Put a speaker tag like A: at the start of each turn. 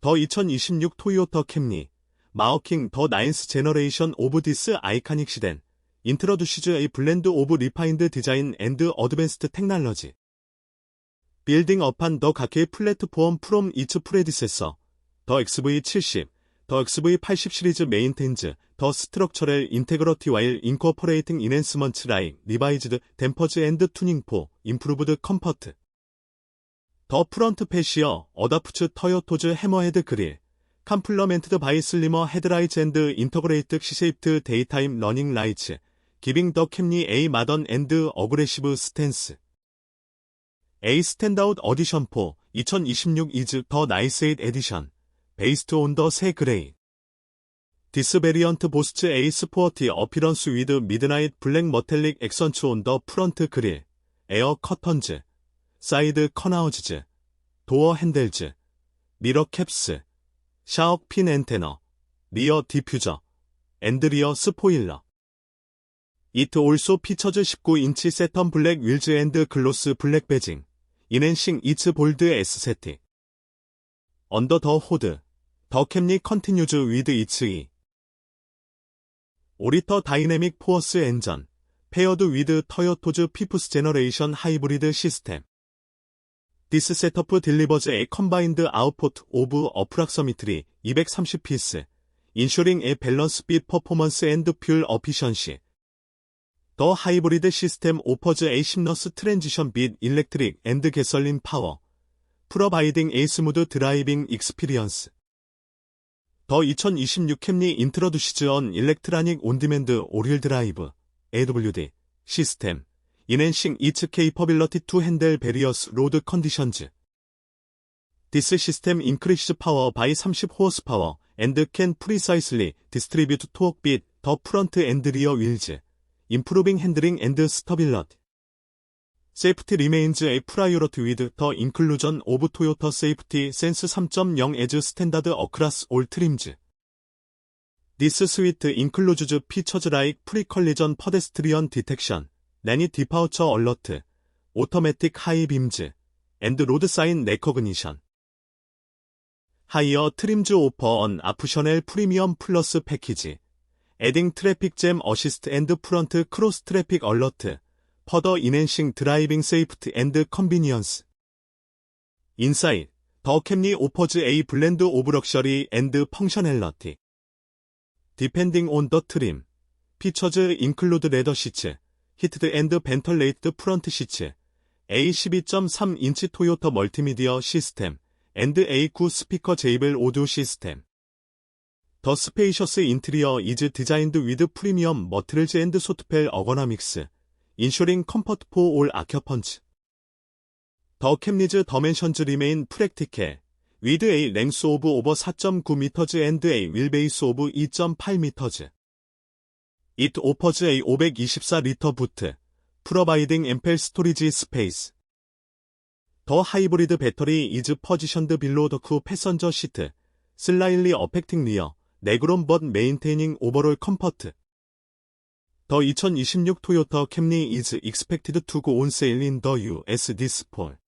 A: 더 2026 토요타 캠리, 마어킹 더 나인스 제너레이션 오브 디스 아이카닉 시덴, 인트로듀시즈 a 블렌드 오브 리파인드 디자인 앤드 어드밴스드 테크놀로지. 빌딩 업한 더 각의 플랫폼 프롬 이츠 프레디세서, 더 XV70, 더 XV80 시리즈 메인텐즈, 더 스트럭처럴 인테그러티 와일 인코퍼레이팅 인핸스먼트 라인, 리바이즈드, 댐퍼즈 앤드 투닝포, 임프루브드 컴퍼트. 더 프런트 패시어, 어다프츠 터요토즈 해머헤드 그릴, 컴플러멘트드 바이 슬리머 헤드라이츠 앤드 인터그레이트 시쉐이프트 데이타임 러닝 라이츠, 기빙 더 캠리 A 마던 앤드 어그레시브 스탠스. A 스탠다웃 어디션 4 2026 이즈 더 나이스 에잇 에디션 베이스트 온더새 그레이 디스 베리언트 보스츠 A 스포어티 어피런스 위드 미드나잇 블랙 머텔릭 액선츠 온 더 프런트 그릴 에어 커턴즈 사이드 커나우즈즈 도어 핸들즈 미러 캡스 샤억 핀 엔테너 리어 디퓨저 앤드리어 스포일러. 이트 올소 피처즈 19인치 세턴 블랙 윌즈 앤드 글로스 블랙 베징 인앤싱 이츠 볼드 S 세티. 언더 더 호드 더 캠리 컨티뉴즈 위드 이츠 이. 오리터 다이내믹 포어스 엔전 페어드 위드 터요토즈 피프스 제너레이션 하이브리드 시스템 디스 셋어프 딜리버즈 에 컴바인드 아웃포트 오브 어프락서미트리 230 피스 인쇼링 에 밸런스 빛 퍼포먼스 앤드 퓨얼 어피션시 더 하이브리드 시스템 오퍼즈 에 심너스 트랜지션 빛 일렉트릭 앤드 게설린 파워 프로바이딩 에 스무드 드라이빙 익스피리언스 더 2026 캠리 인트로듀시즈 언 일렉트라닉 온디맨드 오릴 드라이브 AWD 시스템 인앤싱 이츠 케이퍼빌러티 투 핸들 베리어스 로드 컨디션즈. 디스 시스템 인크리스 파워 바이 30 호스 파워 앤드 캔 프리사이슬리 디스트리뷰트 토크 빛더 프런트 앤드 리어 윌즈. 임프루빙 핸들링 앤드 스터빌러티 세이프티 리메인즈 에 프라이어러티 위드 더 인클루전 오브 토요타 세이프티 센스 3.0 에즈 스탠다드 어크라스 올 트림즈. 디스 스위트 인클루즈즈 피처즈 라이크 프리컬리전 퍼데스트리언 디텍션 내니 디파우처 얼러트, 오토매틱 하이 빔즈, 앤드 로드 사인 레커그니션. 하이어 트림즈 오퍼 언 아프셔넬 프리미엄 플러스 패키지. 에딩 트래픽 잼 어시스트 앤드 프런트 크로스 트래픽 얼러트. 퍼더 인앤싱 드라이빙 세이프트 앤드 컨비니언스. 인사이트. 더 캠리 오퍼즈 A 블렌드 오브 럭셔리 앤드 펑셔넬러티. 디펜딩 온 더 트림. 피처즈 인클루드 레더 시츠. 히트드 앤드 벤털레이트 프런트 시츠, A12.3인치 토요타 멀티미디어 시스템, 앤드 A9 스피커 제이블 오디오 시스템. 더 스페이셔스 인트리어 이즈 디자인드 위드 프리미엄 머트릴즈 앤드 소트펠 어거나믹스, 인쇼링 컴퍼트 포 올 아큐펀치. 더 캠리즈 더멘션즈 리메인 프랙티케, 위드 A 랭스 오브 오버 4.9미터즈 앤드 A 윌베이스 오브 2.8미터즈. It offers a 524리터 부트, providing ample storage space. 더 하이브리드 배터리 is positioned below the crew passenger seat, slightly affecting rear, legroom but maintaining overall comfort. 더2026 토요타 캠리 is expected to go on sale in the US this fall.